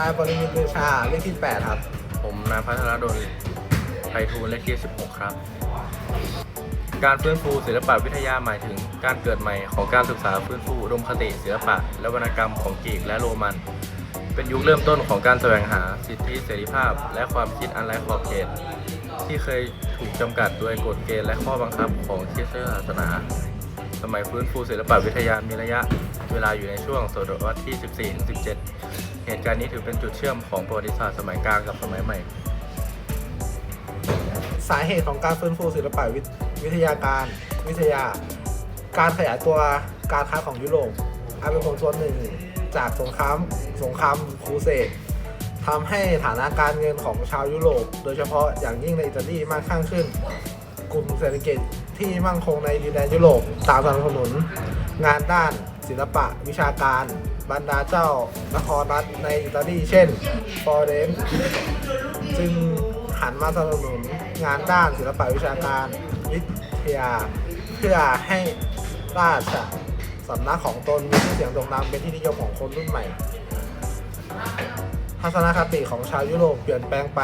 นายปริมิตรลือชาเลขที่8ครับ ผมนายพัทรดลไพฑูรย์เลขที่ 16 ครับ การฟื้นฟูศิลปวิทยาหมายถึง การเกิดใหม่ของการศึกษาฟื้นฟูอุดมคติศิลปะ และวรรณกรรมของกรีกและโรมัน เป็นยุคเริ่มต้นของการแสวงหาสิทธิเสรีภาพ และความคิดอันไร้ขอบเขต ที่เคยถูกจำกัดโดยกฎเกณฑ์และข้อบังคับของคริสตศาสนา สมัยฟื้นฟูศิลปวิทยามีระยะเวลาอยู่ในช่วงศตวรรษที่ 14-17 เหตุการณ์นี้ถือเป็นจุดเชื่อมของประวัติศาสตร์สมัยกลางกับสมัยใหม่ สาเหตุของการฟื้นฟูศิลปวิทวิทยาการวิทยา การขยายตัวการค้าของยุโรปอาจเป็นผลส่วนหนึ่งจากสงครามสงครามครูเสดทำให้ฐานะการเงินของชาวยุโรป โดยเฉพาะอย่างยิ่งในอิตาลีมากข้างขึ้น กลุ่มเศรษฐกิจที่มั่งคงในดินแดนยุโรปตามสนับสนุน งานด้านศิลปะวิชาการ บรรดาเจ้านครรัฐในอิตาลีเช่นฟอเรนซ์จึงหันมาสนับสนุนงานด้านศิลปะวิชาการ วิทยา เพื่อให้ราชสำนักของตนมีชื่อเสียงโด่งดังเป็นที่นิยมของคนรุ่นใหม่ ทัศนคติของชาวยุโรปเปลี่ยนแปลงไป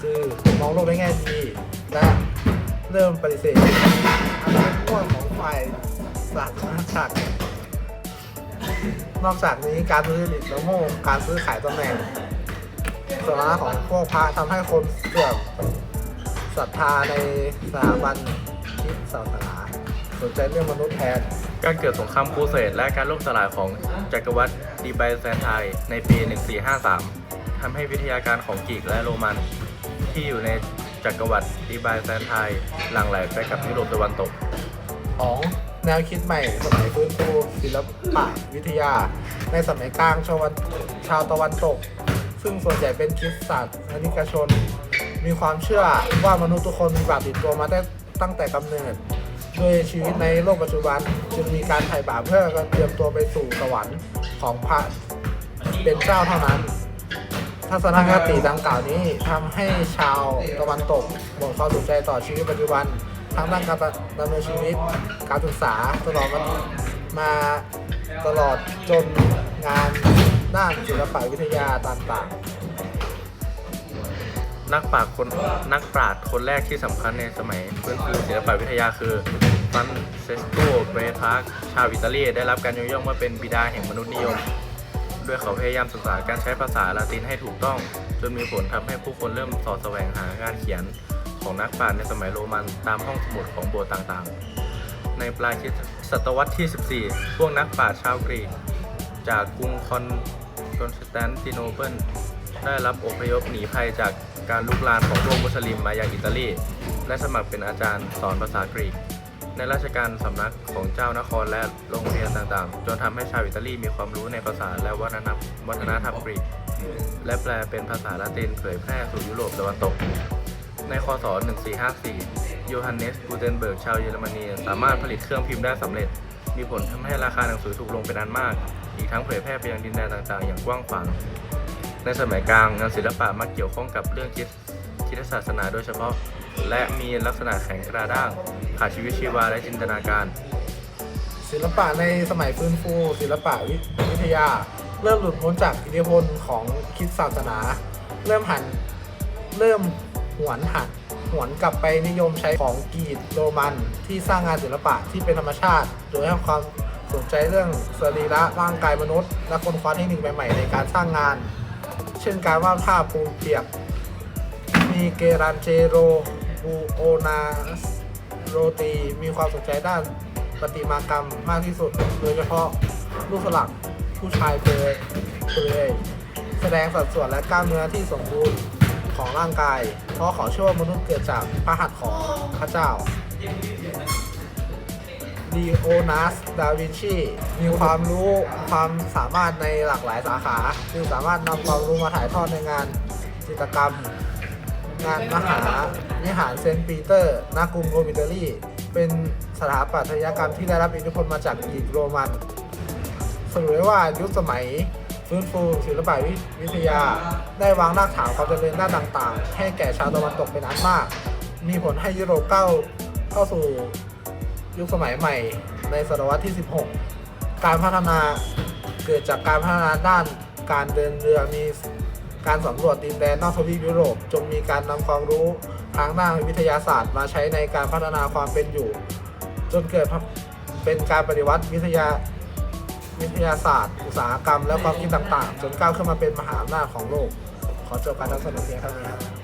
คือมองโลกในแง่ดีและ เริ่มปฏิเสธอันเป็นพวกของฝ่ายสาธารณจักนอกจากนี้การทุจริตและโง่การซื้อขายตำแหน่งสถานะของพวกพระทำให้คนเสื่อมศรัทธาในสถาบันคิดศาสนาสนใจเรื่องมนุษย์แทน การเกิดสงครามครูเสดและการล่มสลายของจักรวรรดิดีไบแซนไทน์ในปี 1453ทำให้วิทยาการของกรีกและโรมันที่อยู่ใน จักรวรรดิดีไบแซนไทน์หลั่งไหลไปกับยุโรปตะวันตกของแนวคิดใหม่สมัยฟื้นฟูศิลปะวิทยา ในสมัยกลางชาววันชาวตะวันตก ซึ่งส่วนใหญ่เป็นคริสตศาสนิกชน มีความเชื่อว่ามนุษย์ทุกคนมีบาปติดตัวมาได้ตั้งแต่กำเนิดโดยชีวิตในโลกปัจจุบันจึงมีการไถ่บาปเพื่อเตรียมตัวไปสู่สวรรค์ของพระเป็นเจ้าเท่านั้น ทัศนคติดังกล่าวนี้ทำให้ชาวตะวันตกหมดความสนใจต่อชีวิตปัจจุบันทั้งด้านการดำเนินชีวิต การศึกษาตลอดมามาตลอดจนงานด้านศิลปวิทยาต่างๆ นักปราชญ์คนนักปราชญ์คนแรกที่สำคัญในสมัยฟื้นฟูศิลปวิทยาคือฟรานเซสโกเบรทาร์ชาวอิตาลีได้รับการยกย่องว่าเป็นบิดาแห่งมนุษยนิยม ด้วยเขาพยายามศึกษาการใช้ภาษาละตินให้ถูกต้อง จนมีผลทำให้ผู้คนเริ่มสอดแสวงหางานเขียนของนักปราชญ์ในสมัยโรมันตามห้องสมุดของโบสถ์ต่างๆ ในปลายศตวรรษที่ 14 พวกนักปราชญ์ชาวกรีก จากกรุงคอนคอนสแตนติโนเปิลได้รับอพยพหนีภัยจากการลุกลามของพวกมุสลิมมายังอิตาลี และสมัครเป็นอาจารย์สอนภาษากรีก ในราชการสำนักของเจ้านครและโรงเรียนต่างๆ จนทำให้ชาวอิตาลีมีความรู้ในภาษาและวัฒนธรรมวัฒนธรรมกรีกและแปลเป็นภาษาละตินเผยแพร่สู่ยุโรปตะวันตก ในคศ 1454 โยฮันเนสกูเทนเบิร์กชาวเยอรมนีสามารถผลิตเครื่องพิมพ์ได้สำเร็จ มีผลทำให้ราคาหนังสือถูกลงเป็นอันมาก อีกทั้งเผยแพร่ไปยังดินแดนต่างๆ อย่างกว้างขวาง ในสมัยกลางงานศิลปะมักเกี่ยวข้องกับเรื่องคิดคิดศาสนาโดยเฉพาะ และมีลักษณะแข็งกระด้างขาดชีวิตชีวาและจินตนาการ ศิลปะในสมัยฟื้นฟู ศิลปะวิวทยา เริ่มหลุดพ้นจากอิทธิพลของคริดศาสนา เริ่มหันเริ่มหวนหันหวนกลับไปนิยมใช้ของกรีกโรมันที่สร้างงานศิลปะที่เป็นธรรมชาติ โดยให้ความสนใจเรื่องสรีระร่างกายมนุษย์ และค้นคว้าเทคนิคใหม่ๆในการสร้างงาน เช่นการวาดภาพปูเปียก มีเกรันเจโร บูโอนาสโรตีมีความสนใจด้านประติมากรรมมากที่สุด โดยเฉพาะรูปสลักผู้ชายเปลือยเปลือยแสดงสัดส่วนและกล้ามเนื้อที่สมบูรณ์ของร่างกาย เพราะเขาเชื่อว่ามนุษย์เกิดจากพระหัตถ์ของพระเจ้าลีโอนัส ดาวินชี มีความรู้ความสามารถในหลากหลายสาขา จึงสามารถนำความรู้มาถ่ายทอดในงานจิตรกรรม งานมหาวิหารเซนต์ปีเตอร์ณกรุงโรมอิตาลีเป็นสถาปัตยกรรมที่ได้รับอิทธิพลมาจากกรีกโรมันสรุปได้ว่ายุคสมัยฟื้นฟูศิลปะวิทยา ได้วางรากฐานความเจริญด้านต่างๆ ให้แก่ชาวตะวันตกเป็นอันมาก มีผลให้ยุโรปก้าวเข้าสู่ยุคสมัยใหม่ในศตวรรษที่ 16 การพัฒนาเกิดจากการพัฒนาด้านการเดินเรือมี การสำรวจดินแดนนอกทวีปยุโรปจงมีการนำความรู้ทางด้านวิทยาศาสตร์ มาใช้ในการพัฒนาความเป็นอยู่ จนเกิดเป็นการปฏิวัติวิทยาวิทยาศาสตร์ อุตสาหกรรมและความคิดต่างๆ จนก้าวขึ้นมาเป็นมหาอำนาจของโลก ขอจบการนำเสนอเพียงเท่านี้ครับ